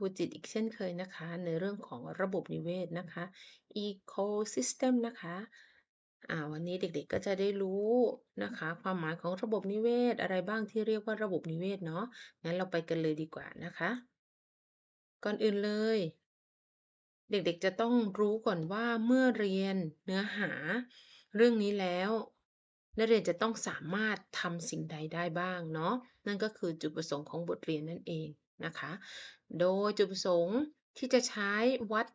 รูจิตอีกเช่นเคยนะคะ ในเรื่องของระบบนิเวศนะคะ ecosystem นะคะอ่าวันนี้เด็กๆก็จะได้รู้นะคะ ความหมายของระบบนิเวศอะไรบ้างที่เรียกว่าระบบนิเวศเนาะงั้นเราไปกันเลยดีกว่านะคะ ก่อนอื่นเลย เด็กๆจะต้องรู้ก่อนว่าเมื่อเรียนเนื้อหา เรื่องนี้แล้วนักเรียนจะต้องสามารถทำสิ่งใดได้บ้างเนาะนั่นก็คือจุดประสงค์ของบทเรียนนั่นเอง นะคะ โดยจุดประสงค์ที่จะใช้วัด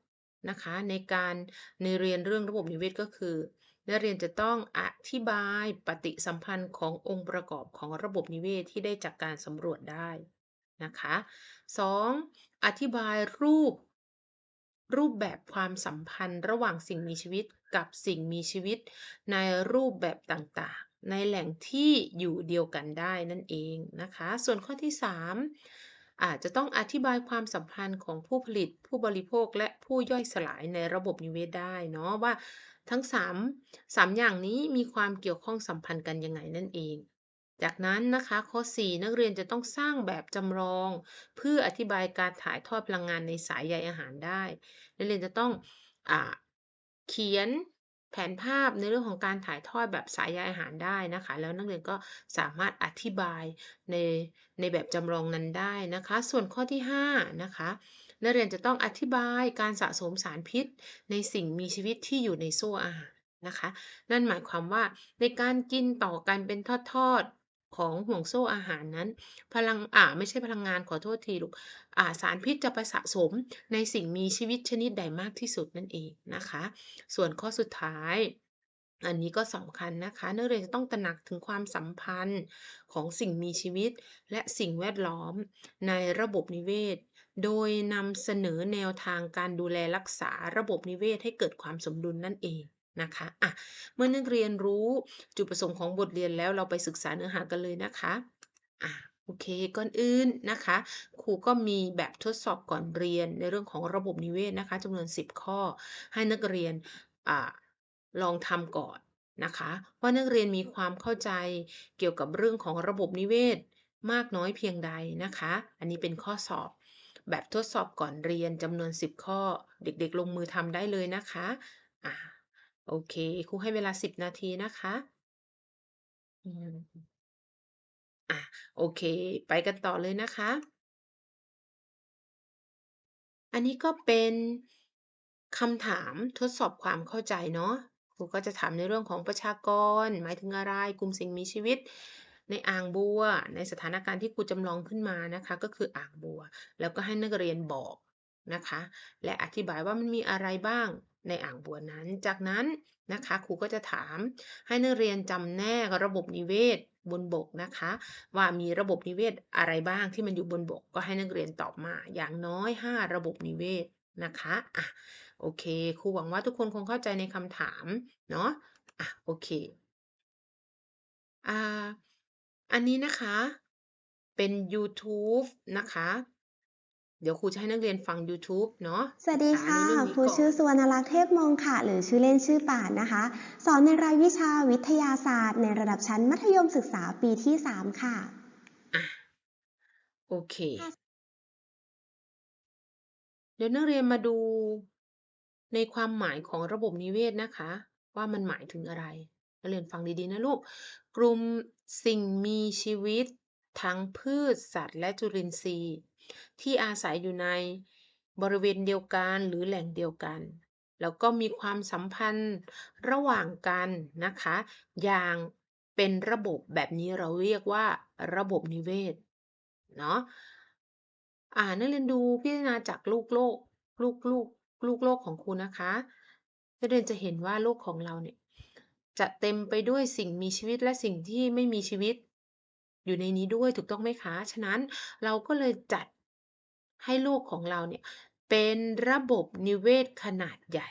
นะคะในการในเรียนเรื่องระบบนิเวศก็คือนักเรียนจะต้องอธิบายปฏิสัมพันธ์ขององค์ประกอบของระบบนิเวศที่ได้จากการสำรวจได้นะคะ 2. อธิบายรูป รูปแบบความสัมพันธ์ระหว่างสิ่งมีชีวิตกับสิ่งมีชีวิต ในรูปแบบต่างๆ ในแหล่งที่อยู่เดียวกันได้นั่นเองนะคะ ส่วนข้อที่ 3 อาจจะต้องอธิบายความสัมพันธ์ของผู้ผลิต ผู้บริโภคและผู้ย่อยสลายในระบบนิเวศได้เนาะว่าทั้ง3 3อย่างนี้มีความเกี่ยวข้องสัมพันธ์กันยังไงนั่นเอง จากนั้นนะคะข้อ 4 นักเรียนจะต้องสร้างแบบจำลอง เพื่ออธิบายการถ่ายทอดพลังงานในสายใยอาหารได้ นักเรียนจะต้องอเขียน แผนภาพในเรื่องของการถ่ายทอดแบบสายใยอาหารได้นะคะ แล้วนักเรียนก็สามารถอธิบายในในแบบจำลองนั้นได้นะคะ ส่วนข้อที่5นะคะนักเรียนจะต้องอธิบายการสะสมสารพิษ ในสิ่งมีชีวิตที่อยู่ในโซ่อาหารนะคะ นั่นหมายความว่าในการกินต่อกันเป็นทอดๆ ของห่วงโซ่อาหารนั้น พลังอ่าไม่ใช่พลังงานขอโทษทีลูกอ่าสารพิษจะไปสะสมในสิ่งมีชีวิตชนิดใดมากที่สุดนั่นเองนะคะ ส่วนข้อสุดท้ายอันนี้ก็สำคัญนะคะ นักเรียนจะต้องตระหนักถึงความสัมพันธ์ของสิ่งมีชีวิต และสิ่งแวดล้อมในระบบนิเวศ โดยนำเสนอแนวทางการดูแลรักษาระบบนิเวศให้เกิดความสมดุลนั่นเอง นะคะอะเมื่อนักเรียนรู้จุดประสงค์ของบทเรียนแล้วเราไปศึกษาเนื้อหากันเลยนะคะอะโอเค ก่อนอื่นนะคะ ครูก็มีแบบทดสอบก่อนเรียนในเรื่องของระบบนิเวศนะคะจำนวน 10 ข้อ ให้นักเรียนอลองทำก่อนนะคะว่านักเรียนมีความเข้าใจเกี่ยวกับเรื่องของระบบนิเวศมากน้อยเพียงใดนะคะ อันนี้เป็นข้อสอบ แบบทดสอบก่อนเรียนจำนวน 10 ข้อ เด็กๆลงมือทำได้เลยนะคะอ่า โอเค ครูให้เวลา10นาทีนะคะอืมอะ โอเค ไปกันต่อเลยนะคะ อันนี้ก็เป็นคำถามทดสอบความเข้าใจเนาะ ครูก็จะถามในเรื่องของประชากร หมายถึงอะไร กลุ่มสิ่งมีชีวิต ในอ่างบัว ในสถานการณ์ที่ครูจำลองขึ้นมานะคะ ก็คืออ่างบัว แล้วก็ให้นักเรียนบอกนะคะ และอธิบายว่ามันมีอะไรบ้าง ในอ่างบัวนั้น จากนั้นนะคะครูก็จะถามให้นักเรียนจำแนกระบบนิเวศบนบกนะคะ ว่ามีระบบนิเวศอะไรบ้างที่มันอยู่บนบก ก็ให้นักเรียนตอบมาอย่างน้อย 5 ระบบนิเวศนะคะอะโอเคครูหวังว่าทุกคนคงเข้าใจในคำถามเนาะอะโอเคอ่าอันนี้นะคะเป็นยูทูบนะคะ เดี๋ยวครูจะให้นักเรียนฟังยูทูบเนาะ สวัสดีศึกษาค่ะในเรื่องคนี้รูก่อชื่อนสุวรรณลักษณ์เทพมงค่ะ หรือชื่อเล่นชื่อป่านนะคะ สอนในรายวิชาวิทยาศาสตร์ ในระดับชั้นมัธยมศึกษาปีที่ 3 ค่ะ อะ โอเค เดี๋ยวนักเรียนมาดูในความหมายของระบบนิเวศนะคะ ว่ามันหมายถึงอะไร นักเรียนฟังดีๆนะลูก กลุ่มสิ่งมีชีวิต ทั้งพืชสัตว์ และจุลินทรีย์ ที่อาศัยอยู่ในบริเวณเดียวกันหรือแหล่งเดียวกัน แล้วก็มีความสัมพันธ์ระหว่างกันนะคะ อย่างเป็นระบบแบบนี้เราเรียกว่าระบบนิเวศเนาะอ่านักเรียนดูพิจารณาจากลูกโลกลูกลูกลูกโลกของครูนะคะนักเรียนจะเห็นว่าโลกของเราเนี่ยจะเต็มไปด้วยสิ่งมีชีวิตและสิ่งที่ไม่มีชีวิต อยู่ในนี้ด้วยถูกต้องไหมคะ ฉะนั้นเราก็เลยจัด ให้โลกของเราเนี่ยเป็นระบบนิเวศขนาดใหญ่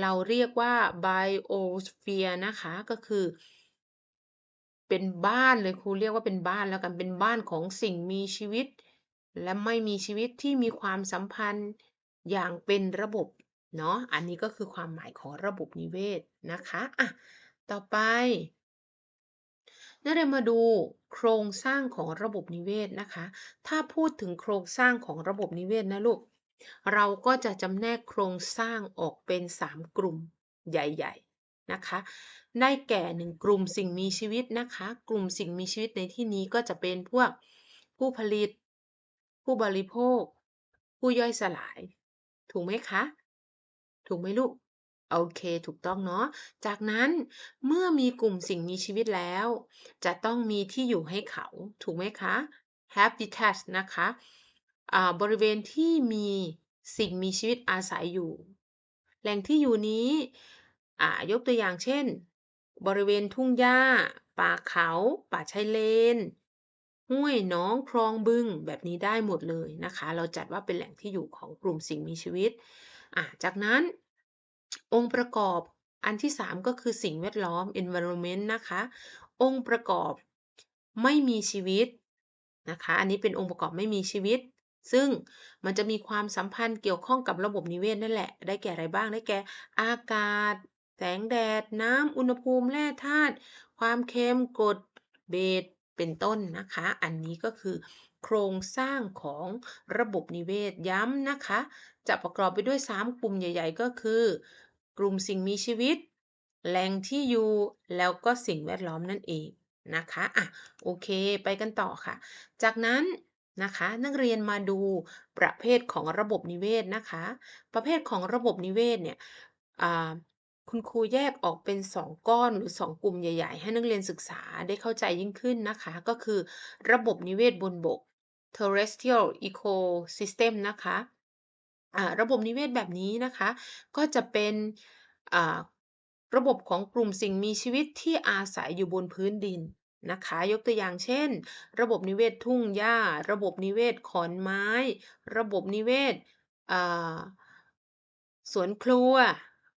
เราเรียกว่า biosphere นะคะก็คือ เป็นบ้านเลยครูเรียกว่าเป็นบ้านแล้วกันเป็นบ้านของสิ่งมีชีวิต และไม่มีชีวิตที่มีความสัมพันธ์อย่างเป็นระบบเนาะอันนี้ก็คือความหมายของระบบนิเวศนะคะอะต่อไปนักเรียนมาดู โครงสร้างของระบบนิเวศนะคะ ถ้าพูดถึงโครงสร้างของระบบนิเวศนะลูก เราก็จะจำแนกโครงสร้างออกเป็น 3 กลุ่มใหญ่ๆนะคะ ได้แก่1กลุ่มสิ่งมีชีวิตนะคะ กลุ่มสิ่งมีชีวิตในที่นี้ก็จะเป็นพวกผู้ผลิต ผู้บริโภค ผู้ย่อยสลาย ถูกไหมคะ ถูกไหมลูก โอเคถูกต้องเนาะ จากนั้นเมื่อมีกลุ่มสิ่งมีชีวิตแล้ว จะต้องมีที่อยู่ให้เขา ถูกไหมคะ habitat นะคะอ่าบริเวณที่มีสิ่งมีชีวิตอาศัยอยู่ แหล่งที่อยู่นี้ยกตัวอย่างเช่น บริเวณทุ่งหญ้า ป่าเขา ป่าชายเลน ห้วยหนองคลองบึง แบบนี้ได้หมดเลยนะคะ เราจัดว่าเป็นแหล่งที่อยู่ของกลุ่มสิ่งมีชีวิต จากนั้น องค์ประกอบอันที่ 3 ก็คือสิ่งแวดล้อม environment นะคะ องค์ประกอบไม่มีชีวิตนะคะ อันนี้เป็นองค์ประกอบไม่มีชีวิต ซึ่งมันจะมีความสัมพันธ์เกี่ยวข้องกับระบบนิเวศนั่นแหละ ได้แก่อะไรบ้าง ได้แก่อากาศ แสงแดด น้ำ อุณหภูมิ แร่ธาตุ ความเค็ม กรด เบส เป็นต้นนะคะ อันนี้ก็คือโครงสร้างของระบบนิเวศย้ำนะคะ จะประกอบไปด้วย 3 กลุ่มใหญ่ ๆ ก็คือ กลุ่มสิ่งมีชีวิต แหล่งที่อยู่ แล้วก็สิ่งแวดล้อมนั่นเองนะคะอะโอเคไปกันต่อค่ะ จากนั้นนะคะนักเรียนมาดูประเภทของระบบนิเวศนะคะ ประเภทของระบบนิเวศเนี่ยอ่า คุณครูแยกออกเป็น 2 ก้อนหรือ 2 กลุ่มใหญ่ ๆ ให้นักเรียนศึกษาได้เข้าใจยิ่งขึ้นนะคะ ก็คือระบบนิเวศบนบก terrestrial ecosystem นะคะอ่าระบบนิเวศแบบนี้นะคะ ก็จะเป็นระบบของกลุ่มสิ่งมีชีวิตที่อาศัยอยู่บนพื้นดินนะคะ ยกตัวอย่างเช่น ระบบนิเวศทุ่งหญ้า ระบบนิเวศขอนไม้ ระบบนิเวศสวนครัว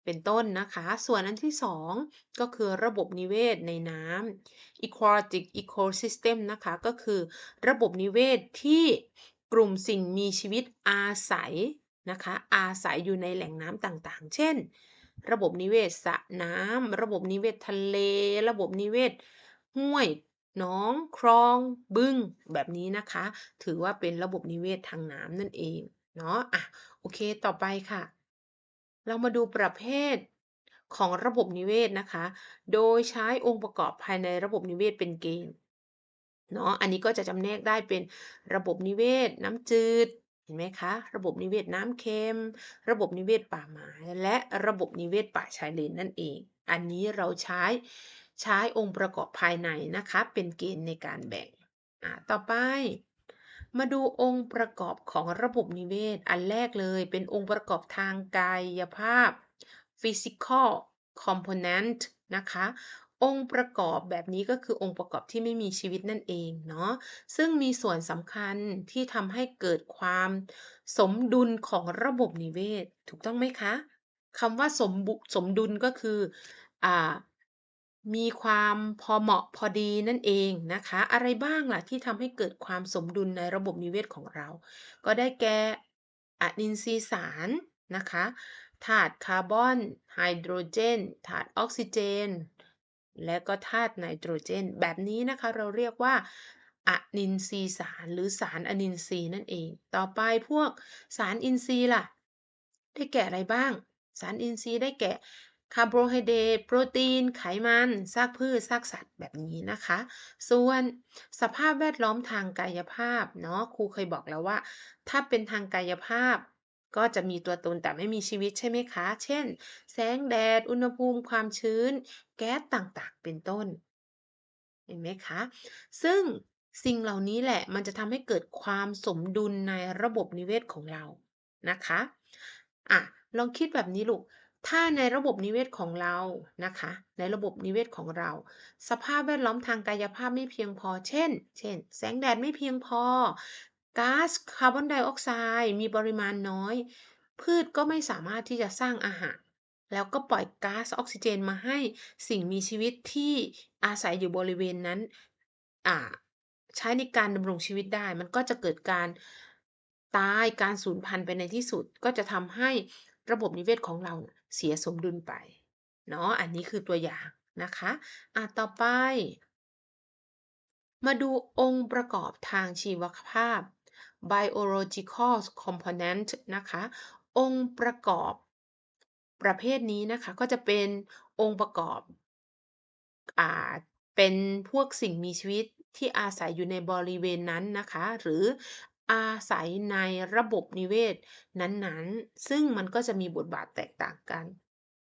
เป็นต้นนะคะ ส่วนอันที่ 2 ก็คือระบบนิเวศในน้ำ aquatic ecosystem นะคะ ก็คือระบบนิเวศที่กลุ่มสิ่งมีชีวิตอาศัยนะคะ อาศัยอยู่ในแหล่งน้ำต่างๆ เช่น ระบบนิเวศสระน้ำ ระบบนิเวศทะเล ระบบนิเวศห้วยหนอง คลอง บึง แบบนี้นะคะ ถือว่าเป็นระบบนิเวศทางน้ำนั่นเอง เนาะอะ โอเค ต่อไปค่ะ เรามาดูประเภทของระบบนิเวศนะคะ โดยใช้องค์ประกอบภายในระบบนิเวศเป็นเกณฑ์ เนาะ อันนี้ก็จะจำแนกได้เป็นระบบนิเวศน้ำจืด เห็นไหมคะ ระบบนิเวศน้ำเค็ม ระบบนิเวศป่าไม้และระบบนิเวศป่าชายเลนนั่นเอง อันนี้เราใช้ใช้องค์ประกอบภายในนะคะ เป็นเกณฑ์ในการแบ่ง ต่อไป มาดูองค์ประกอบของระบบนิเวศ อันแรกเลยเป็นองค์ประกอบทางกายภาพ physical component นะคะ องค์ประกอบแบบนี้ก็คือองค์ประกอบที่ไม่มีชีวิตนั่นเองเนาะซึ่งมีส่วนสำคัญที่ทำให้เกิดความสมดุลของระบบนิเวศ ถูกต้องไหมคะคำว่าสมบุสมดุลก็คืออ่า มีความพอเหมาะพอดีนั่นเองนะคะ อะไรบ้างล่ะที่ทำให้เกิดความสมดุลในระบบนิเวศของเรา ก็ได้แก่อนินทรีย์สารนะคะธาตุคาร์บอนไฮโดรเจนธาตุออกซิเจน และก็ธาตุไนโตรเจน แบบนี้นะคะเราเรียกว่าอนินทรีย์สารหรือสารอนินทรีย์นั่นเอง ต่อไปพวกสารอินทรีย์ล่ะ ได้แก่อะไรบ้าง สารอินทรีย์ได้แก่ คาร์โบไฮเดรตโปรตีน ไขมันซากพืชซากสัตว์แบบนี้นะคะ ส่วนสภาพแวดล้อมทางกายภาพเนาะครูเคยบอกแล้วว่า ถ้าเป็นทางกายภาพก็จะมีตัวตนแต่ไม่มีชีวิตใช่ไหมคะ เช่น แสงแดด อุณหภูมิ ความชื้น แก๊สต่างๆ เป็นต้น เห็นไหมคะ ซึ่งสิ่งเหล่านี้แหละมันจะทำให้เกิดความสมดุลในระบบนิเวศของเรา นะคะ อะ ลองคิดแบบนี้ลูก ถ้าในระบบนิเวศของเรานะคะ ในระบบนิเวศของเรา สภาพแวดล้อมทางกายภาพไม่เพียงพอ เช่น เช่น แสงแดดไม่เพียงพอ ก๊าซคาร์บอนไดออกไซด์มีปริมาณน้อย พืชก็ไม่สามารถที่จะสร้างอาหาร แล้วก็ปล่อยก๊าซออกซิเจนมาให้สิ่งมีชีวิตที่อาศัยอยู่บริเวณนั้นใช้ในการดำรงชีวิตได้ มันก็จะเกิดการตาย การสูญพันธุ์ไปในที่สุด ก็จะทำให้ระบบนิเวศของเรา เสียสมดุลไปเนาะอันนี้คือตัวอย่างนะคะอะต่อไป มาดูองค์ประกอบทางชีวภาพ biological component นะคะ องค์ประกอบประเภทนี้นะคะ ก็จะเป็นองค์ประกอบอ่าเป็นพวกสิ่งมีชีวิตที่อาศัยอยู่ในบริเวณนั้นนะคะ หรือ อาศัยในระบบนิเวศนั้นๆ ซึ่งมันก็จะมีบทบาทแตกต่างกัน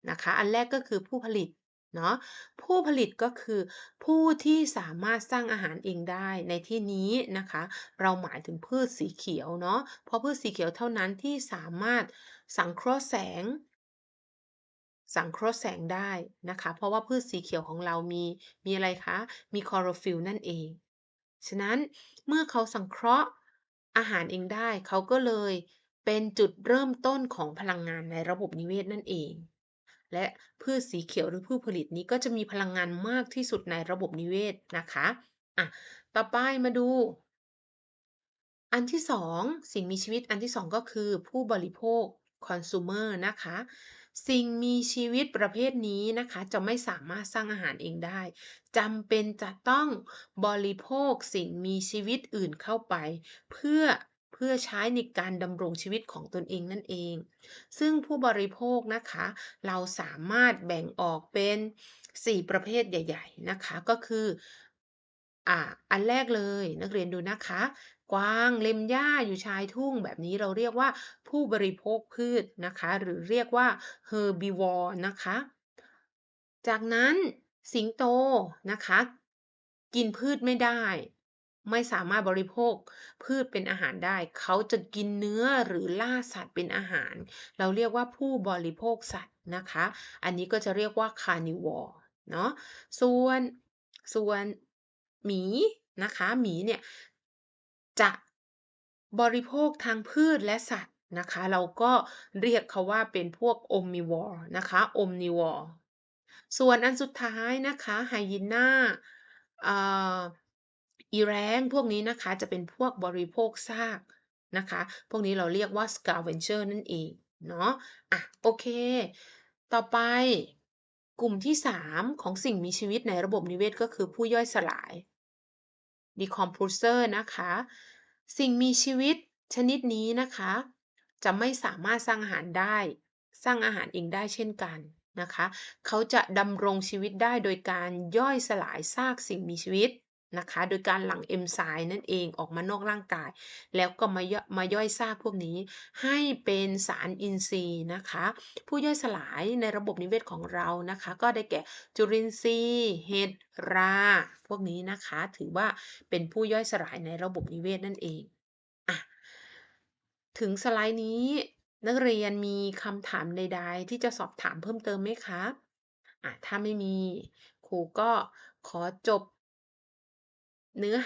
นะคะ อันแรกก็คือผู้ผลิตเนาะผู้ผลิตก็คือผู้ที่สามารถสร้างอาหารเองได้ในที่นี้นะคะ เราหมายถึงพืชสีเขียวเนาะเพราะพืชสีเขียวเท่านั้นที่สามารถสังเคราะห์แสง สังเคราะห์แสงได้นะคะ เพราะว่าพืชสีเขียวของเรามีมีอะไรคะ มีคลอโรฟิลล์นั่นเอง ฉะนั้นเมื่อเขาสังเคราะห์ อาหารเองได้ เขาก็เลยเป็นจุดเริ่มต้นของพลังงานในระบบนิเวศนั่นเอง และพืชสีเขียวหรือผู้ผลิตนี้ก็จะมีพลังงานมากที่สุดในระบบนิเวศนะคะอะต่อไปมาดู อันที่2สิ่งมีชีวิตอันที่2ก็คือผู้บริโภค consumer นะคะ สิ่งมีชีวิตประเภทนี้นะคะ จะไม่สามารถสร้างอาหารเองได้จำเป็นจะต้องบริโภคสิ่งมีชีวิตอื่นเข้าไป เพื่อเพื่อใช้ในการดำรงชีวิตของตนเองนั่นเอง ซึ่งผู้บริโภคนะคะ เราสามารถแบ่งออกเป็น 4 ประเภทใหญ่ ๆ นะคะ ก็คืออ่าอันแรกเลยนักเรียนดูนะคะ กวางเล็มหญ้าอยู่ชายทุ่งแบบนี้เราเรียกว่าผู้บริโภคพืชนะคะ หรือเรียกว่า herbivore นะคะ จากนั้นสิงโตนะคะ กินพืชไม่ได้ ไม่สามารถบริโภคพืชเป็นอาหารได้ เขาจะกินเนื้อหรือล่าสัตว์เป็นอาหาร เราเรียกว่าผู้บริโภคสัตว์นะคะ อันนี้ก็จะเรียกว่า carnivore เนาะส่วนส่วนหมีนะคะหมีเนี่ย จะบริโภคทั้งพืชและสัตว์นะคะ เราก็เรียกเขาว่าเป็นพวก omnivore นะคะ omnivore ส่วนอันสุดท้ายนะคะ hyena อ่าอีแร้งพวกนี้นะคะจะเป็นพวกบริโภคซากนะคะ พวกนี้เราเรียกว่า scavenger นั่นเองเนาะอะโอเค ต่อไปกลุ่มที่ 3 ของสิ่งมีชีวิตในระบบนิเวศก็คือผู้ย่อยสลาย decomposer นะคะ สิ่งมีชีวิตชนิดนี้นะคะ จะไม่สามารถสร้างอาหารได้ สร้างอาหารเองได้เช่นกันนะคะ เขาจะดำรงชีวิตได้โดยการย่อยสลายซากสิ่งมีชีวิต นะคะ โดยการหลั่งเอนไซม์นั่นเองออกมานอกร่างกาย แล้วก็มาย่อยมาย่อยซากพวกนี้ให้เป็นสารอินทรีย์นะคะ ผู้ย่อยสลายในระบบนิเวศของเรานะคะ ก็ได้แก่จุลินทรีย์เห็ดรา พวกนี้นะคะ ถือว่าเป็นผู้ย่อยสลายในระบบนิเวศนั่นเองอะถึงสไลด์นี้นักเรียนมีคำถามใด ๆ ที่จะสอบถามเพิ่มเติมไหมคะ?อ่าถ้าไม่มีครูก็ขอจบ เนื้อหา